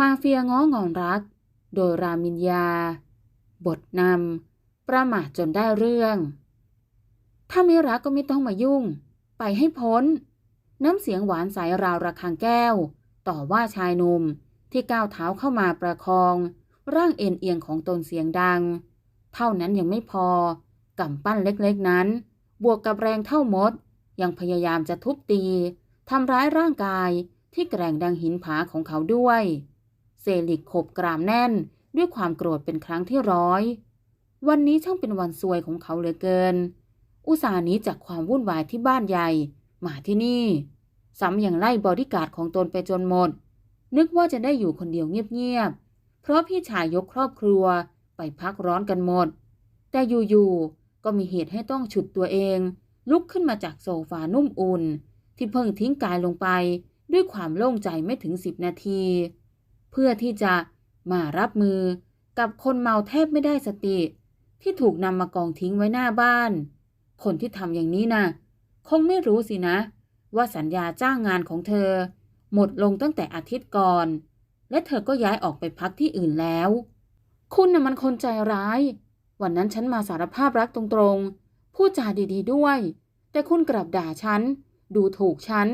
มาเฟียง้องอนรัก โดยรามินยา บทนำ ประมาทจนได้เรื่อง ถ้าไม่รักก็ไม่ต้องมายุ่ง ไปให้พ้น น้ำเสียงหวานใสราวระฆังแก้ว ต่อว่าชายหนุ่มที่ก้าวเท้าเข้ามาประคอง ร่างเอ็นเอียงของตนเสียงดัง เท่านั้นยังไม่พอกำปั้นเล็กๆนั้น บวกกับแรงเท่ามด ยังพยายามจะทุบตีทำร้ายร่างกายที่แกร่งดังหินผาของเขาด้วย ลิกขบกรามแน่น ด้วยความโกรธเป็นครั้งที่ร้อย วันนี้ช่างเป็นวันซวยของเขาเหลือเกิน อุตสาห์หนี้จากความวุ่นวายที่บ้านใหญ่ มาที่นี่ ซ้ำยังไล่บอดี้การ์ดของตนไปจนหมด นึกว่าจะได้อยู่คนเดียวเงียบๆ เพราะพี่ชายยกครอบครัวไปพักร้อนกันหมด แต่อยู่ๆ ก็มีเหตุให้ต้องฉุดตัวเอง ลุกขึ้นมาจากโซฟานุ่มอุ่น ที่เพิ่งทิ้งกายลงไปด้วยความโล่งใจไม่ถึงสิบนาที เพื่อที่จะมารับมือกับคนเมาแทบไม่ได้สติ ที่ถูกนำมากองทิ้งไว้หน้าบ้าน คนที่ทำอย่างนี้นะ่ะ คงไม่รู้สินะ ว่าสัญญาจ้างงานของเธอ หมดลงตั้งแต่อาทิตย์ก่อน และเธอก็ย้ายออกไปพักที่อื่นแล้ว คุณน่ะมันคนใจร้าย วันนั้นฉันมาสารภาพรักตรงๆ พูดจาดีๆด้วย แต่คุณกลับด่าฉัน ดูถูกฉัน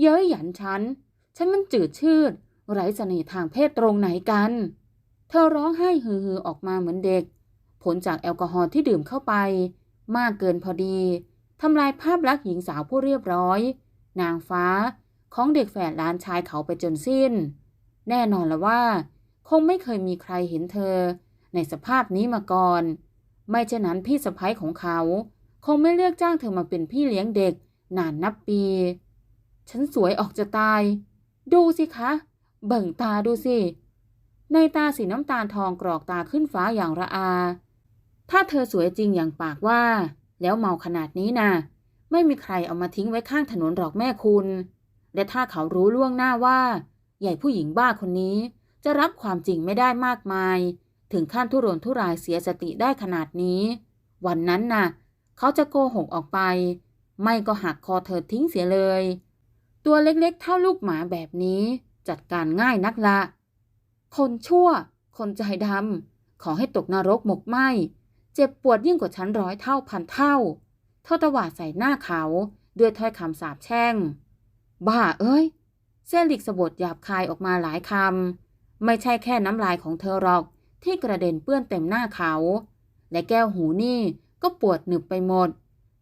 เย้ยหยันฉัน ฉันมันจืดชืด ไร้เสน่ห์ทางเพศตรงไหนกัน เธอร้องไห้ฮือๆออกมาเหมือนเด็ก ผลจากแอลกอฮอล์ที่ดื่มเข้าไป มากเกินพอดีทำลายภาพลักษณ์หญิงสาวผู้เรียบร้อย นางฟ้าของเด็กแฝดล้านชายเขาไปจนสิ้น แน่นอนละว่า คงไม่เคยมีใครเห็นเธอ ในสภาพนี้มาก่อน ไม่เช่นนั้นพี่สะพ้ยของเขา คงไม่เลือกจ้างเธอมาเป็นพี่เลี้ยงเด็กนานนับปี ฉันสวยออกจะตาย ดูสิคะ เบิ่งตาดูสิ ในตาสีน้ำตาลทองกรอกตาขึ้นฟ้าอย่างระอา ถ้าเธอสวยจริงอย่างปากว่า แล้วเมาขนาดนี้นะ่ะ ไม่มีใครเอามาทิ้งไว้ข้างถนนหรอกแม่คุณ และถ้าเขารู้ล่วงหน้าว่า ใหญ่ผู้หญิงบ้าคนนี้ จะรับความจริงไม่ได้มากมาย ถึงขั้นทุรนทุรายเสียสติได้ขนาดนี้ วันนั้นน่ะ เขาจะโกหกออกไป ไม่ก็หักคอเธอทิ้งเสียเลย ตัวเล็กๆเท่าลูกหมาแบบนี้ จัดการง่ายนักละคนชั่ว คนใจดำขอให้ตกนรกหมกไหมเจ็บปวดยิ่งกว่าฉันร้อยเท่าพันเท่า เท่าตวาดใส่หน้าเขาด้วยถ้อยคำสาปแช่ง บ้าเอ้ย เซลิกสะบดหยาบคายออกมาหลายคำ ไม่ใช่แค่น้ำลายของเธอหรอกที่กระเด็นเปื้อนเต็มหน้าเขา และแก้วหูนี่ก็ปวดหนึบไปหมด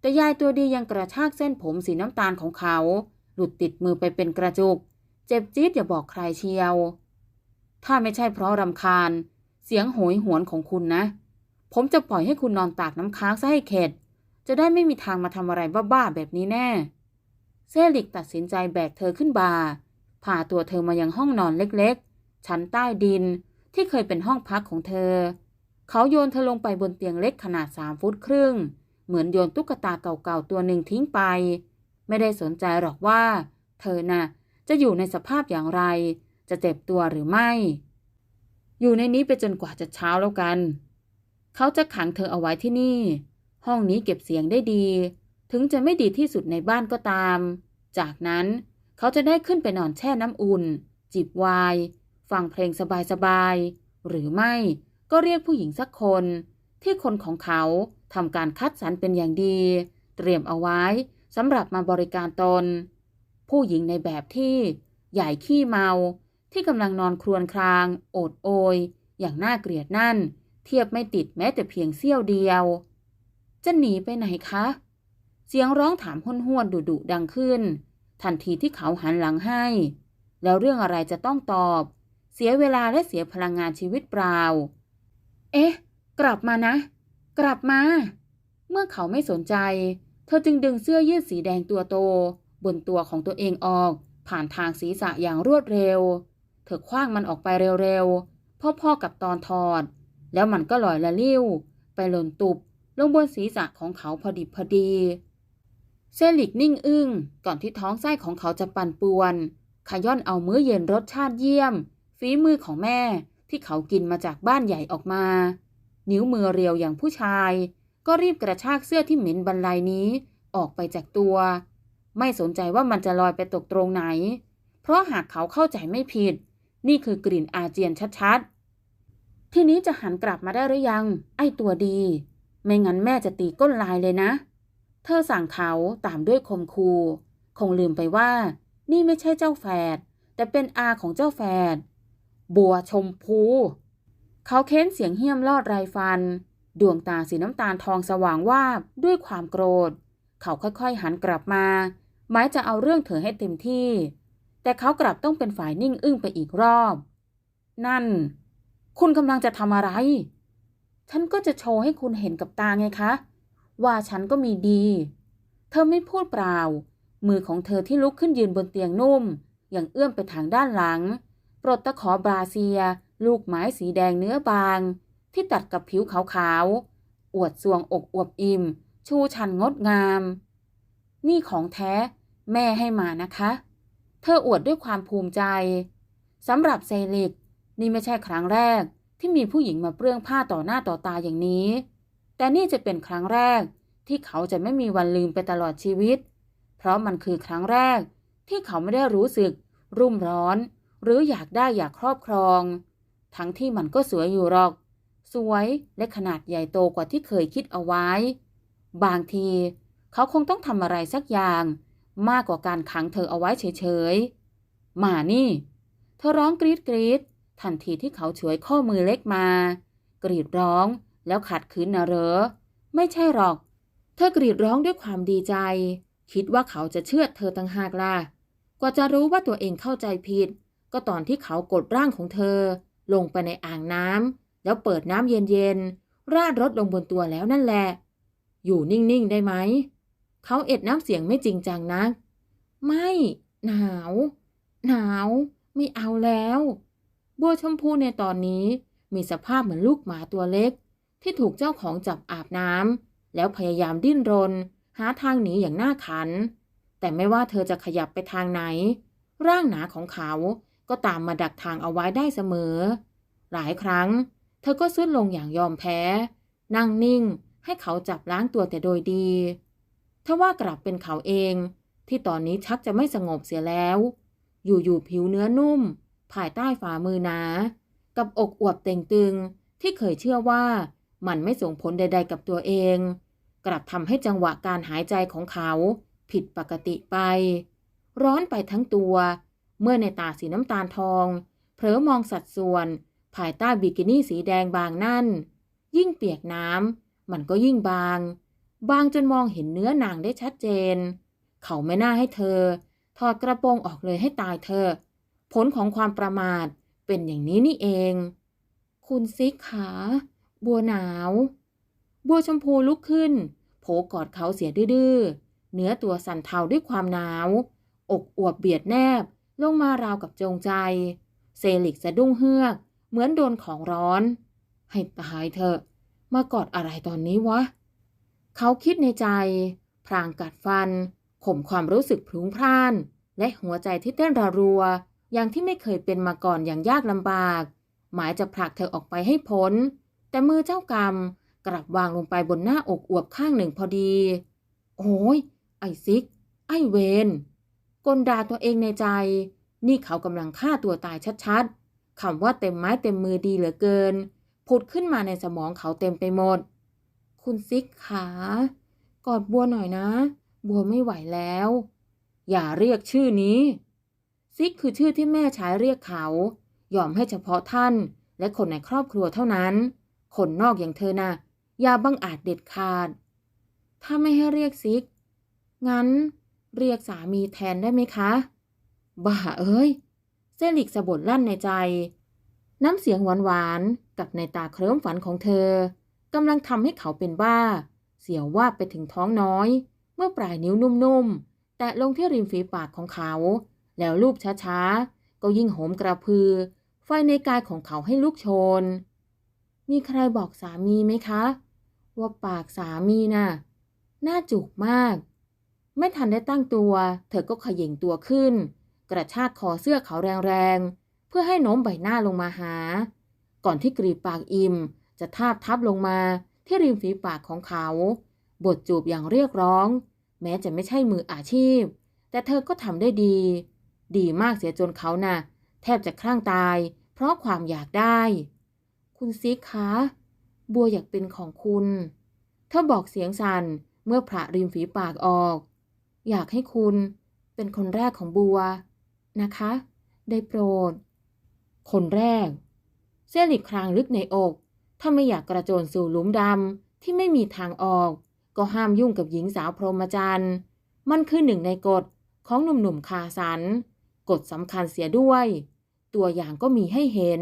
แต่ยายตัวดียังกระชากเส้นผมสีน้ำตาลของเขา หลุดติดมือไปเป็นกระจุก เจ็บจี๊ดอย่าบอกใครเชียว ถ้าไม่ใช่เพราะรำคาญ เสียงโหยหวนของคุณนะ ผมจะปล่อยให้คุณนอนตากน้ำค้างซะให้เข็ด จะได้ไม่มีทางมาทำอะไรบ้าๆแบบนี้แน่ เซลิกตัดสินใจแบกเธอขึ้นบาพาตัวเธอมายังห้องนอนเล็กๆ ชั้นใต้ดินที่เคยเป็นห้องพักของเธอ เขาโยนเธอลงไปบนเตียงเล็กขนาดสามฟุตครึ่ง เหมือนโยนตุ๊กตาเก่าๆตัวหนึ่งทิ้งไป ไม่ได้สนใจหรอกว่า เธอน่ะ จะอยู่ในสภาพอย่างไร จะเจ็บตัวหรือไม่ อยู่ในนี้ไปจนกว่าจะเช้าแล้วกัน เขาจะขังเธอเอาไว้ที่นี่ ห้องนี้เก็บเสียงได้ดี ถึงจะไม่ดีที่สุดในบ้านก็ตาม จากนั้นเขาจะได้ขึ้นไปนอนแช่น้ำอุ่น จิบวน์ฟังเพลงสบายๆ หรือไม่ก็เรียกผู้หญิงสักคน ที่คนของเขาทำการคัดสรรเป็นอย่างดี เตรียมเอาไว้สำหรับมาบริการตน ผู้หญิงในแบบที่ใหญ่ขี้เมา ที่กำลังนอนครวญคราง โอดโอย อย่างน่าเกลียดนั่น เทียบไม่ติดแม้แต่เพียงเสี้ยวเดียว จะหนีไปไหนคะ เสียงร้องถามห้นห้วนดุดุดังขึ้น ทันทีที่เขาหันหลังให้ แล้วเรื่องอะไรจะต้องตอบ เสียเวลาและเสียพลังงานชีวิตเปล่า เอ๊ะ กลับมานะ กลับมา เมื่อเขาไม่สนใจ เธอจึงดึงเสื้อยืดสีแดงตัวโต บนตัวของตัวเองออก ผ่านทางศีรษะอย่างรวดเร็ว เธอคว้างมันออกไปเร็วๆพ่อๆกับตอนถอด แล้วมันก็ลอยละลิ้ว ไปหล่นตุบลงบนศีรษะของเขาพอดิบพอดี เซลิกนิ่งอึ้งก่อนที่ท้องไส้ของเขาจะปั่นป่วนขย่อนเอามื้อเย็นรสชาติเยี่ยม ฝีมือของแม่ที่เขากินมาจากบ้านใหญ่ออกมา นิ้วมือเรียวอย่างผู้ชาย ก็รีบกระชากเสื้อที่เหม็นบรรลัยนี้ออกไปจากตัว ไม่สนใจว่ามันจะลอยไปตกตรงไหน เพราะหากเขาเข้าใจไม่ผิด นี่คือกลิ่นอาเจียนชัดๆ ทีนี้จะหันกลับมาได้หรือยัง ไอ้ตัวดี ไม่งั้นแม่จะตีก้นลายเลยนะ เธอสั่งเขาตามด้วยคมคู คงลืมไปว่า นี่ไม่ใช่เจ้าแฝด แต่เป็นอาของเจ้าแฝด บัวชมพู เขาเค้นเสียงเหี้ยมลอดไรฟัน ดวงตาสีน้ำตาลทองสว่างวาบด้วยความโกรธ เขาค่อยๆหันกลับมา หมายจะเอาเรื่องเธอให้เต็มที่ แต่เขากลับต้องเป็นฝ่ายนิ่งอึ้งไปอีกรอบ นั่น คุณกำลังจะทำอะไร ฉันก็จะโชว์ให้คุณเห็นกับตาไงคะ ว่าฉันก็มีดี เธอไม่พูดเปล่า มือของเธอที่ลุกขึ้นยืนบนเตียงนุ่ม อย่างเอื้อมไปทางด้านหลัง ปลดตะขอบราเซีย ลูกไม้สีแดงเนื้อบาง ที่ตัดกับผิวขาวๆ อวดสวงอกอวบอิ่ม ชูชันงดงาม นี่ของแท้แม่ให้มานะคะ เธออวดด้วยความภูมิใจสำหรับเซลิก นี่ไม่ใช่ครั้งแรกที่มีผู้หญิงมาเปลื้องผ้าต่อหน้าต่อตาอย่างนี้ แต่นี่จะเป็นครั้งแรกที่เขาจะไม่มีวันลืมไปตลอดชีวิต เพราะมันคือครั้งแรกที่เขาไม่ได้รู้สึก รุ่มร้อน หรืออยากได้อยากครอบครอง ทั้งที่มันก็สวยอยู่หรอก สวยและขนาดใหญ่โตกว่าที่เคยคิดเอาไว้ บางที เขาคงต้องทำอะไรสักอย่าง มากกว่าการขังเธอเอาไว้เฉยๆมานี่ เธอร้องกรีดกรีดทันทีที่เขาฉวยข้อมือเล็กมา กรีดร้องแล้วขัดขืนนะเหรอ ไม่ใช่หรอก เธอกรีดร้องด้วยความดีใจ คิดว่าเขาจะเชื่อเธอตั้งหากล่ะ กว่าจะรู้ว่าตัวเองเข้าใจผิด ก็ตอนที่เขากดร่างของเธอ ลงไปในอ่างน้ำแล้วเปิดน้ำเย็นๆราดรถลงบนตัวแล้วนั่นแหละ อยู่นิ่ง ๆ ได้ไหม เขาเอ็ดน้ำเสียงไม่จริงจังนะัก ไม่ หนาว หนาว ไม่เอาแล้ว บัวชมพูในตอนนี้มีสภาพเหมือนลูกหมาตัวเล็ก ที่ถูกเจ้าของจับอาบน้ำแล้วพยายามดิ้นรน หาทางหนีอย่างน่าขัน แต่ไม่ว่าเธอจะขยับไปทางไหน ร่างหนาของเขาก็ตามมาดักทางเอาไว้ได้เสมอ หลายครั้ง เธอก็สุดลงอย่างยอมแพ้ นั่งนิ่งให้เขาจับล้างตัวแต่โดยดี ทว่ากลับเป็นเขาเอง ที่ตอนนี้ชักจะไม่สงบเสียแล้ว อยู่ๆผิวเนื้อนุ่ม ภายใต้ฝ่ามือหนา กับอกอวบเต่งตึง ที่เคยเชื่อว่ามันไม่ส่งผลใด ๆ กับตัวเอง กลับทำให้จังหวะการหายใจของเขา ผิดปกติไป ร้อนไปทั้งตัว เมื่อในตาสีน้ำตาลทอง เผลอมองสัดส่วน ภายใต้บิกินี่สีแดงบางนั่น ยิ่งเปียกน้ำมันก็ยิ่งบาง บางจนมองเห็นเนื้อนางได้ชัดเจน เขาไม่น่าให้เธอ ถอดกระโปรงออกเลยให้ตายเธอ ผลของความประมาทเป็นอย่างนี้นี่เอง คุณซิกขา บัวหนาว บัวชมพูลุกขึ้น โผกอดเขาเสียดื้อเนื้อตัวสั่นเทาด้วยความหนาว อกอวบเบียดแนบ ลงมาราวกับจงใจ เซลิกสะดุ้งเฮือก เหมือนโดนของร้อน ให้ตายเถอะ มากอดอะไรตอนนี้วะ เขาคิดในใจ พรางกัดฟัน ข่มความรู้สึกพลุงพล่าน และหัวใจที่เต้นระรัว อย่างที่ไม่เคยเป็นมาก่อนอย่างยากลำบาก หมายจะผลักเธอออกไปให้พ้น แต่มือเจ้ากรรมกลับวางลงไปบนหน้าอกอวบข้างหนึ่งพอดี โอ้ย ไอซิก ไอเวนกลดาตัวเองในใจ นี่เขากำลังฆ่าตัวตายชัดๆคำว่าเต็มไม้เต็มมือดีเหลือเกิน ผุดขึ้นมาในสมองเขาเต็มไปหมด คุณซิกขากอดบัวหน่อยนะ บัวไม่ไหวแล้ว อย่าเรียกชื่อนี้ ซิกคือชื่อที่แม่ใช้เรียกเขา ยอมให้เฉพาะท่าน และคนในครอบครัวเท่านั้น คนนอกอย่างเธอนะ่ะอย่าบังอาจเด็ดขาด ถ้าไม่ให้เรียกซิก งั้นเรียกสามีแทนได้ไหมคะ บ้าเอ้ย เซลิกสะบดลั่นในใจ น้ำเสียงหวานๆกับในตาเคลิ้มฝันของเธอ กำลังทำให้เขาเป็นบ้า เสียวว่าบไปถึงท้องน้อย เมื่อปลายนิ้วนุ่มๆ แตะลงที่ริมฝีปากของเขา แล้วลูบช้าๆ ก็ยิ่งโหมกระพือ ไฟในกายของเขาให้ลุกโชน มีใครบอกสามีไหมคะ ว่าปากสามีน่ะน่าจุกมาก ไม่ทันได้ตั้งตัว เธอก็ขย่งตัวขึ้น กระชากคอเสื้อเขาแรงๆ เพื่อให้โน้มใบหน้าลงมาหา ก่อนที่กรีบปากอิ่ม จะทาบทับลงมาที่ริมฝีปากของเขา บทจูบอย่างเรียกร้อง แม้จะไม่ใช่มืออาชีพ แต่เธอก็ทำได้ดี ดีมากเสียจนเขานะ่ะ แทบจะคลั่งตาย เพราะความอยากได้ คุณซิกคะบัวอยากเป็นของคุณ เธอบอกเสียงสั่นเมื่อพระริมฝีปากออก อยากให้คุณเป็นคนแรกของบัวนะคะ ได้โปรด คนแรก เซลิกครางลึกในอก ถ้าไม่อยากกระโจนสู่หลุมดำที่ไม่มีทางออก ก็ห้ามยุ่งกับหญิงสาวพรหมจรรย์ มันคือหนึ่งในกฎของหนุ่มๆคาสัน กฎสำคัญเสียด้วย ตัวอย่างก็มีให้เห็น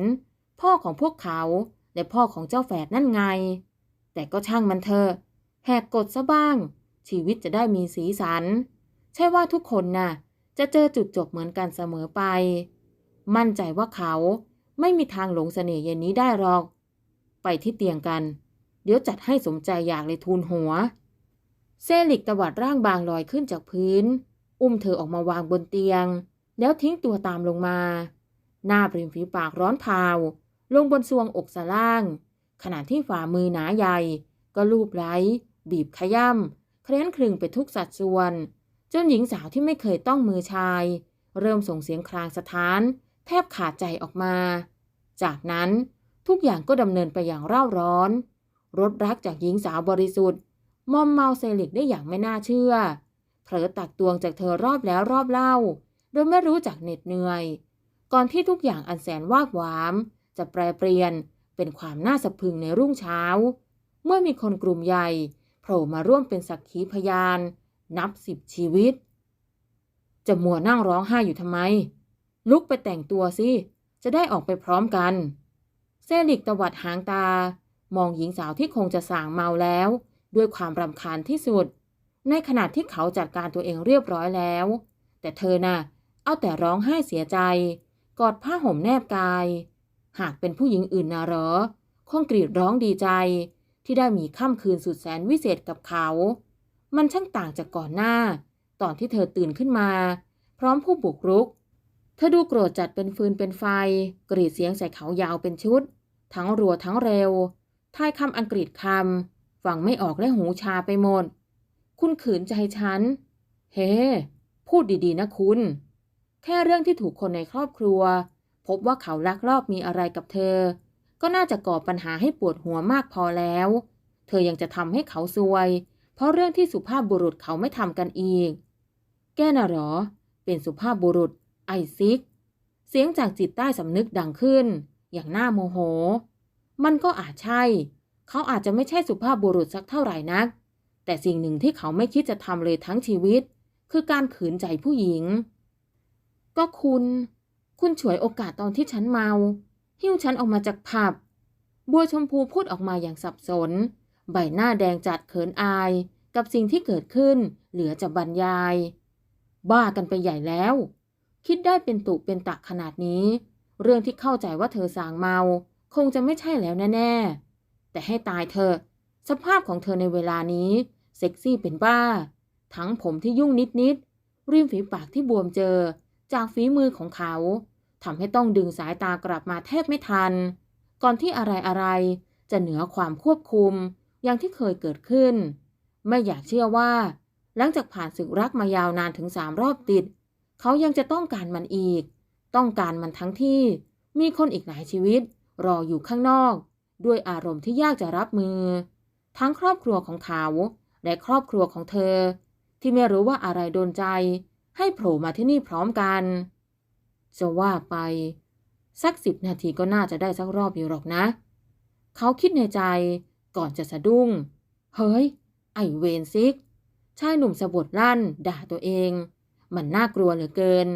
พ่อของพวกเขา และพ่อของเจ้าแฝดนั่นไง แต่ก็ช่างมันเถอะแหกกฎซะบ้าง ชีวิตจะได้มีสีสัน ใช่ว่าทุกคนน่ะ จะเจอจุดจบเหมือนกันเสมอไป มั่นใจว่าเขาไม่มีทางหลงเสน่ห์เย็นนี้ได้หรอก ไปที่เตียงกัน เดี๋ยวจัดให้สมใจอยากเลยทูลหัว เซลิกตวัดร่างบางลอยขึ้นจากพื้น อุ้มเธอออกมาวางบนเตียง แล้วทิ้งตัวตามลงมา หน้าปริมฝีปากร้อนเผาลงบนซวงอกสะล่าง ขณะที่ฝ่ามือหนาใหญ่ ก็ลูบไล้ บีบขย่ำเคล้นคลึงไปทุกสัดส่วน จนหญิงสาวที่ไม่เคยต้องมือชาย เริ่มส่งเสียงครางสะท้าน แทบขาดใจออกมา จากนั้น ทุกอย่างก็ดำเนินไปอย่างเร่าร้อนรถรักจากหญิงสาวบริสุทธิ์ มอมเมาเซลิกได้อย่างไม่น่าเชื่อ เผลอตักตวงจากเธอรอบแล้วรอบเล่า โดยไม่รู้จักเหน็ดเหนื่อย ก่อนที่ทุกอย่างอันแสนวาบหวาม จะแปรเปลี่ยนเป็นความน่าสะพึงในรุ่งเช้า เมื่อมีคนกลุ่มใหญ่โผล่มาร่วมเป็นสักขีพยาน นับสิบชีวิต จะมัวนั่งร้องไห้อยู่ทำไม ลุกไปแต่งตัวสิ จะได้ออกไปพร้อมกัน เซลิกตวัดหางตา มองหญิงสาวที่คงจะส่างเมาแล้ว ด้วยความรำคาญที่สุด ในขณะที่เขาจัดการตัวเองเรียบร้อยแล้ว แต่เธอน่ะ เอาแต่ร้องไห้เสียใจ กอดผ้าห่มแนบกาย หากเป็นผู้หญิงอื่นนะเหรอ คงกรีดร้องดีใจ ที่ได้มีค่ำคืนสุดแสนวิเศษกับเขา มันช่างต่างจากก่อนหน้า ตอนที่เธอตื่นขึ้นมา พร้อมผู้บุกรุก ธอดูโกรธจัดเป็นฟืนเป็นไฟ กรีดเสียงใส่เขายาวเป็นชุด ทั้งรัวทั้งเร็วทายคำอังกฤษคำฟังไม่ออกและหูชาไปหมด คุณขืนใจฉัน เฮ้พูดดีๆนะคุณ แค่เรื่องที่ถูกคนในครอบครัว พบว่าเขาลักลอบมีอะไรกับเธอ ก็น่าจะก่อปัญหาให้ปวดหัวมากพอแล้ว เธอยังจะทำให้เขาซวย เพราะเรื่องที่สุภาพบุรุษเขาไม่ทำกันอีก แกน่ะหรอ เป็นสุภาพบุรุษ ไอซิก เสียงจากจิตใต้สำนึกดังขึ้น อย่างน่าโมโห มันก็อาจใช่ เขาอาจจะไม่ใช่สุภาพบุรุษสักเท่าไหร่นัก แต่สิ่งหนึ่งที่เขาไม่คิดจะทำเลยทั้งชีวิต คือการขืนใจผู้หญิง ก็คุณ คุณฉวยโอกาสตอนที่ฉันเมา หิ้วฉันออกมาจากผับ บัวชมพูพูดออกมาอย่างสับสน ใบหน้าแดงจัดเขินอาย กับสิ่งที่เกิดขึ้น เหลือจะบรรยาย บ้ากันไปใหญ่แล้ว คิดได้เป็นตุเป็นตะขนาดนี้ เรื่องที่เข้าใจว่าเธอสางเมา คงจะไม่ใช่แล้วแน่ๆ แต่ให้ตายเธอ สภาพของเธอในเวลานี้ เซ็กซี่เป็นบ้า ทั้งผมที่ยุ่งนิดๆริมฝีปากที่บวมเจอ จากฝีมือของเขาทำให้ต้องดึงสายตากลับมาแทบไม่ทัน ก่อนที่อะไรๆ จะเหนือความควบคุม อย่างที่เคยเกิดขึ้น ไม่อยากเชื่อว่า หลังจากผ่านศึกรักมายาวนานถึงสามรอบติด เขายังจะต้องการมันอีก ต้องการมันทั้งที่มีคนอีกหลายชีวิต รออยู่ข้างนอก ด้วยอารมณ์ที่ยากจะรับมือ ทั้งครอบครัวของเขา และครอบครัวของเธอ ที่ไม่รู้ว่าอะไรโดนใจ ให้โผล่มาที่นี่พร้อมกัน จะว่าไป สักสิบนาทีก็น่าจะได้สักรอบอยู่หรอกนะ เขาคิดในใจก่อนจะสะดุ้ง เฮ้ย ไอเวนซิกชายหนุ่มสะบดลั่น ด่าตัวเอง มันน่ากลัวเหลือเกิน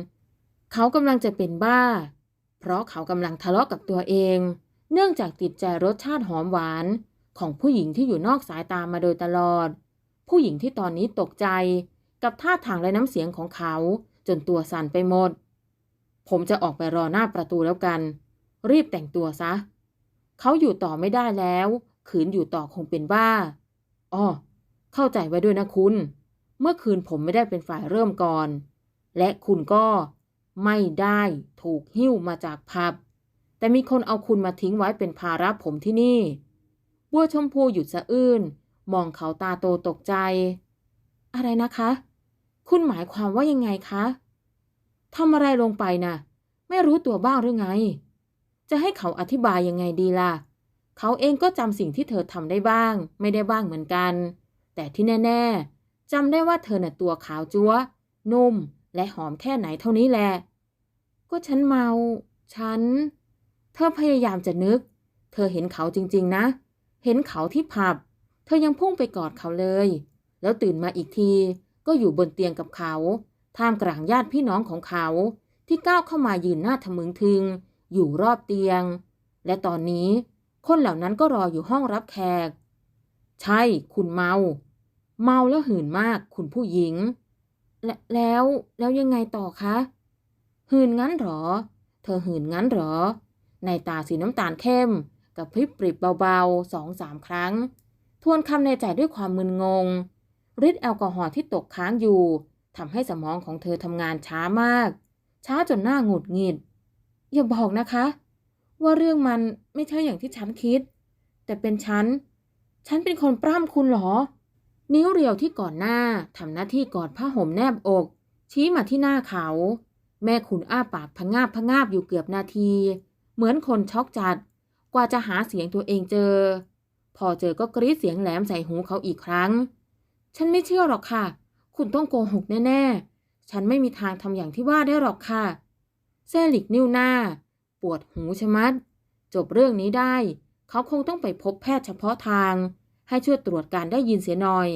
เขากำลังจะเป็นบ้า เพราะเขากำลังทะเลาะกับตัวเอง เนื่องจากติดใจรสชาติหอมหวาน ของผู้หญิงที่อยู่นอกสายตามาโดยตลอด ผู้หญิงที่ตอนนี้ตกใจ กับท่าทางและน้ำเสียงของเขา จนตัวสั่นไปหมด ผมจะออกไปรอหน้าประตูแล้วกัน รีบแต่งตัวซะ เขาอยู่ต่อไม่ได้แล้ว ขืนอยู่ต่อคงเป็นบ้าอ้อเข้าใจไว้ด้วยนะคุณ เมื่อคืนผมไม่ได้เป็นฝ่ายเริ่มก่อน และคุณก็ไม่ได้ถูกหิ้วมาจากผับ แต่มีคนเอาคุณมาทิ้งไว้เป็นภาระผมที่นี่ บัวชมพูหยุดสะอื้น มองเขาตาโตตกใจ อะไรนะคะ คุณหมายความว่ายังไงคะทำอะไรลงไปนะ่ะ ไม่รู้ตัวบ้างหรือไง จะให้เขาอธิบายยังไงดีล่ะ เขาเองก็จำสิ่งที่เธอทำได้บ้าง ไม่ได้บ้างเหมือนกัน แต่ที่แน่ ๆ จำได้ว่าเธอน่ะตัวขาวจัวนุ่ม และหอมแค่ไหนเท่านี้แหละ ก็ฉันเมา ฉัน เธอพยายามจะนึก เธอเห็นเขาจริงๆนะ เห็นเขาที่ผับ เธอยังพุ่งไปกอดเขาเลย แล้วตื่นมาอีกที ก็อยู่บนเตียงกับเขา ท่ามกลางญาติพี่น้องของเขา ที่ก้าวเข้ามายืนหน้าทะมึงทึง อยู่รอบเตียง และตอนนี้ คนเหล่านั้นก็รออยู่ห้องรับแขก ใช่ คุณเมา เมาแล้วหื่นมากคุณผู้หญิง และแล้วแล้วยังไงต่อคะ หื่นงั้นหรอ เธอหื่นงั้นหรอ ในตาสีน้ำตาลเข้มกับพริบปริบเบาๆสองสามครั้ง ทวนคำในใจด้วยความมึนงงฤทธิ์แอลกอฮอล์ที่ตกค้างอยู่ทำให้สมองของเธอทำงานช้ามาก ช้าจนหน้าหงุดหงิด อย่าบอกนะคะ ว่าเรื่องมันไม่ใช่อย่างที่ฉันคิด แต่เป็นฉัน ฉันเป็นคนปล้ำคุณหรอ นิ้วเรียวที่ก่อนหน้าทำหน้าที่กอดผ้าห่มแนบอก ชี้มาที่หน้าเขา แม่คุณอ้าปากพะงาบพะงาบอยู่เกือบนาที เหมือนคนช็อกจัด กว่าจะหาเสียงตัวเองเจอ พอเจอก็กรี๊ดเสียงแหลมใส่หูเขาอีกครั้ง ฉันไม่เชื่อหรอกค่ะ คุณต้องโกหกแน่ๆ ฉันไม่มีทางทำอย่างที่ว่าได้หรอกค่ะเซลิกนิ้วหน้า ปวดหูชะมัด จบเรื่องนี้ได้ เขาคงต้องไปพบแพทย์เฉพาะทาง ให้ช่วยตรวจการได้ยินเสียหน่อย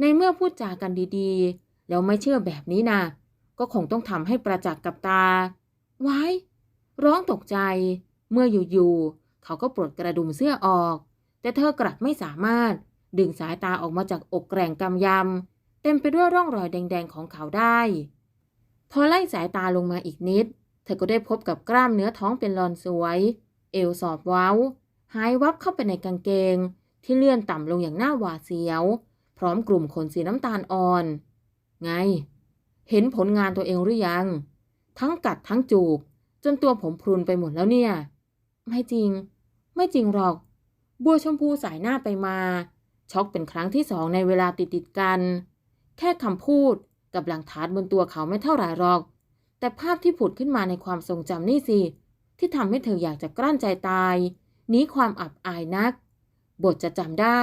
ในเมื่อพูดจากันดีๆ แล้วไม่เชื่อแบบนี้นะก็คงต้องทำให้ประจักษ์กับตา ไว้ ร้องตกใจ เมื่ออยู่ๆ เขาก็ปลดกระดุมเสื้อออก แต่เธอกลับไม่สามารถ ดึงสายตาออกมาจากอกแกร่งกำยำ เต็มไปด้วยร่องรอยแดงๆของเขาได้ พอไล่สายตาลงมาอีกนิด เธอก็ได้พบกับกล้ามเนื้อท้องเป็นรอนสวย เอวสอบเว้า หายวับเข้าไปในกางเกง ที่เลื่อนต่ำลงอย่างน่าหวาดเสียว พร้อมกลุ่มขนสีน้ำตาลอ่อน ไง เห็นผลงานตัวเองหรือยัง ทั้งกัดทั้งจูบ จนตัวผมพรุนไปหมดแล้วเนี่ย ไม่จริง ไม่จริงหรอก บัวชมพูสายหน้าไปมา ช็อกเป็นครั้งที่สองในเวลาติดติดกัน แค่คำพูดกับหลังฐานบนตัวเขาไม่เท่าไหร่หรอก แต่ภาพที่ผุดขึ้นมาในความทรงจำนี่สิที่ทำให้เธออยากจะกลั้นใจตายหนีความอับอายนัก บทจะจำได้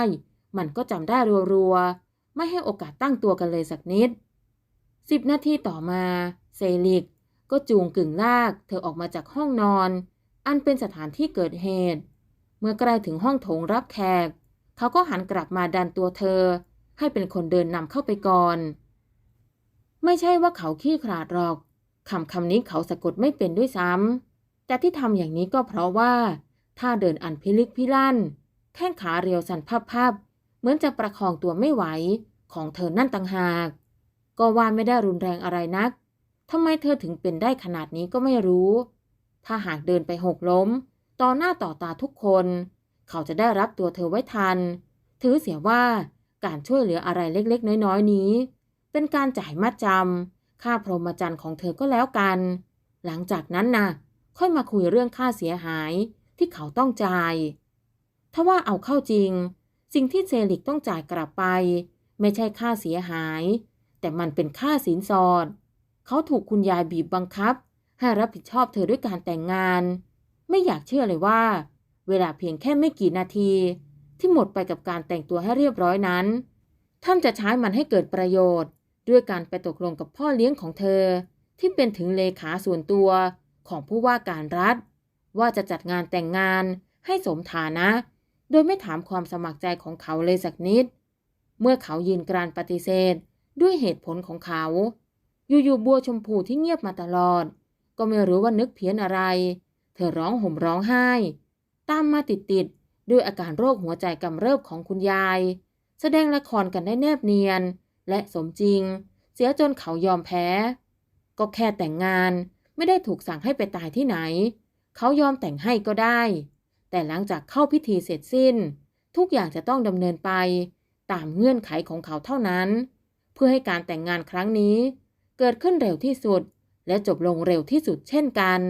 มันก็จำได้รัวๆ ไม่ให้โอกาสตั้งตัวกันเลยสักนิดสิบนาทีต่อมาเซลิก ก็จูงกึ่งลาก เธอออกมาจากห้องนอน อันเป็นสถานที่เกิดเหตุ เมื่อใกล้ถึงห้องโถงรับแขก เขาก็หันกลับมาดันตัวเธอ ให้เป็นคนเดินนำเข้าไปก่อน ไม่ใช่ว่าเขาขี้ขลาดหรอกคำคำนี้เขาสะกดไม่เป็นด้วยซ้ำแต่ที่ทำอย่างนี้ก็เพราะว่า ถ้าเดินอันพิลึกพิลั่น แข้งขาเรียวสั่นพับๆเหมือนจะประคองตัวไม่ไหว ของเธอนั่นต่างหาก ก็ว่าไม่ได้รุนแรงอะไรนักทำไมเธอถึงเป็นได้ขนาดนี้ก็ไม่รู้ ถ้าหากเดินไปหกล้ม ต่อหน้าต่อตาทุกคน เขาจะได้รับตัวเธอไว้ทัน ถือเสียว่าการช่วยเหลืออะไรเล็กๆ น้อยๆ นี้ เป็นการจ่ายมัดจำค่าพรหมจรรย์ของเธอก็แล้วกัน หลังจากนั้นนะค่อยมาคุยเรื่องค่าเสียหายที่เขาต้องจ่าย ถ้าว่าเอาเข้าจริง สิ่งที่เซลิกต้องจ่ายกลับไป ไม่ใช่ค่าเสียหาย แต่มันเป็นค่าสินสอด เขาถูกคุณยายบีบบังคับ ให้รับผิดชอบเธอด้วยการแต่งงาน ไม่อยากเชื่อเลยว่า เวลาเพียงแค่ไม่กี่นาที ที่หมดไปกับการแต่งตัวให้เรียบร้อยนั้น ท่านจะใช้มันให้เกิดประโยชน์ ด้วยการไปตกลงกับพ่อเลี้ยงของเธอ ที่เป็นถึงเลขาส่วนตัวของผู้ว่าการรัฐ ว่าจะจัดงานแต่งงานให้สมฐานะ โดยไม่ถามความสมัครใจของเขาเลยสักนิด เมื่อเขายืนกรานปฏิเสธ ด้วยเหตุผลของเขา อยู่ๆบัวชมพูที่เงียบมาตลอด ก็ไม่รู้ว่านึกเพี้ยนอะไร เธอร้องห่มร้องไห้ ตามมาติดๆด้วยอาการโรคหัวใจกำเริบของคุณยาย แสดงละครกันได้แนบเนียน และสมจริง เสียจนเขายอมแพ้ ก็แค่แต่งงานไม่ได้ถูกสั่งให้ไปตายที่ไหน เขายอมแต่งให้ก็ได้ แต่หลังจากเข้าพิธีเสร็จสิ้น ทุกอย่างจะต้องดำเนินไปตามเงื่อนไขของเขาเท่านั้น เพื่อให้การแต่งงานครั้งนี้ เกิดขึ้นเร็วที่สุด และจบลงเร็วที่สุดเช่นกัน